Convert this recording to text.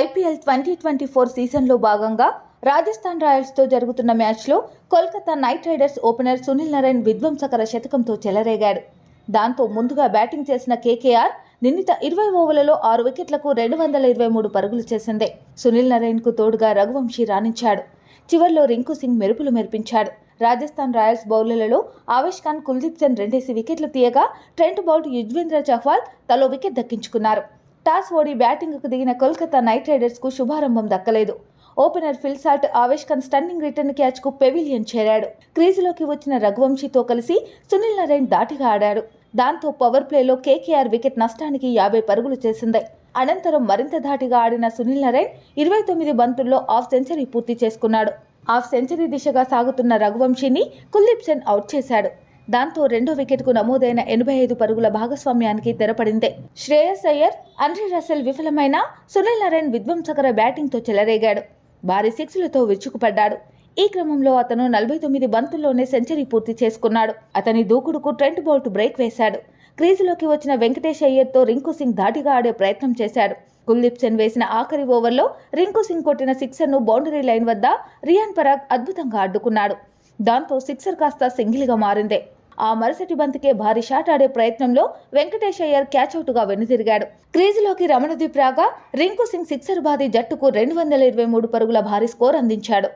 IPL twenty twenty four సీజన్లో భాగంగా రాజస్థాన్ రాయల్స్తో జరుగుతున్న మ్యాచ్లో Kolkata Knight Riders opener Sunil Narine విధ్వంసకర శతకంతో చెలరేగాడు. దాంతో ముందుగా బ్యాటింగ్ చేసిన కేకేఆర్ నిన్నిత ఇరవై ఓవర్లలో ఆరు వికెట్లకు రెండు వందల ఇరవై మూడు పరుగులు చేసింది. సునీల్ నారాయణ్కు తోడుగా రఘువంశీ రాణించాడు. చివర్లో రింకు సింగ్ మెరుపులు మెరిపించాడు. రాజస్థాన్ రాయల్స్ బౌలర్లలో ఆవేష్ ఖాన్ కుల్దీప్ సెన్ రెండేసి వికెట్లు తీయగా ట్రెంట్ బౌల్ట్ యుజ్వేంద్ర చహ్వాల్ తలో వికెట్ దక్కించుకున్నారు. టాస్ ఓడి బ్యాటింగ్కు దిగిన కోల్కతా నైట్ రైడర్స్కు శుభారంభం దక్కలేదు. Opener Phil Salt Avesh Khan stunning return క్యాచ్కు pavilion చేరాడు. క్రీజులోకి వచ్చిన రఘువంశీతో కలిసి సునీల్ నారాయణ్ దాటిగా ఆడాడు. దాంతో పవర్ ప్లేలో కేకేఆర్ వికెట్ నష్టానికి యాభై పరుగులు చేసింది. అనంతరం మరింత ధాటిగా ఆడిన సునీల్ నారాయణ్ ఇరవై తొమ్మిది బంతుల్లో హాఫ్ సెంచరీ పూర్తి చేసుకున్నాడు. హాఫ్ సెంచరీ దిశగా సాగుతున్న రఘువంశీని కుల్దీప్ సెన్ అవుట్ చేశాడు. దాంతో రెండో వికెట్కు నమోదైన ఎనభై ఐదు పరుగుల భాగస్వామ్యానికి తెరపడింది. శ్రేయస్ అయ్యర్ అండ్రీ రసెల్ విఫలమైన సునీల్ నారాయణ్ విధ్వంసకర బ్యాటింగ్తో చెలరేగాడు. భారీ సిక్స్లతో విరుచుకుపడ్డాడు. ఈ క్రమంలో అతను నలభై తొమ్మిది బంతుల్లోనే సెంచరీ పూర్తి చేసుకున్నాడు. అతని దూకుడుకు ట్రెంట్ బౌల్ట్ బ్రేక్ వేశాడు. క్రీజులోకి వచ్చిన వెంకటేష్ అయ్యర్తో రింకు సింగ్ ధాటిగా ఆడే ప్రయత్నం చేశాడు. కుల్దీప్ సెన్ వేసిన ఆఖరి ఓవర్లో రింకు సింగ్ కొట్టిన సిక్సర్ను బౌండరీ లైన్ వద్ద రియాన్ పరాగ్ అద్భుతంగా అడ్డుకున్నాడు దాంతో సిక్సర్ కాస్త సింగిల్గా మారింది. ఆ మరుసటి బంతికే భారీ షాట్ ఆడే ప్రయత్నంలో వెంకటేష్ అయ్యర్ క్యాచ్అవుట్గా వెనుతిరిగాడు క్రీజులోకి రమణదీప్ రాగా రింకు సింగ్ సిక్సర్ బాది జట్టుకు రెండు వందల ఇరవై మూడు పరుగుల భారీ స్కోర్ అందించాడు.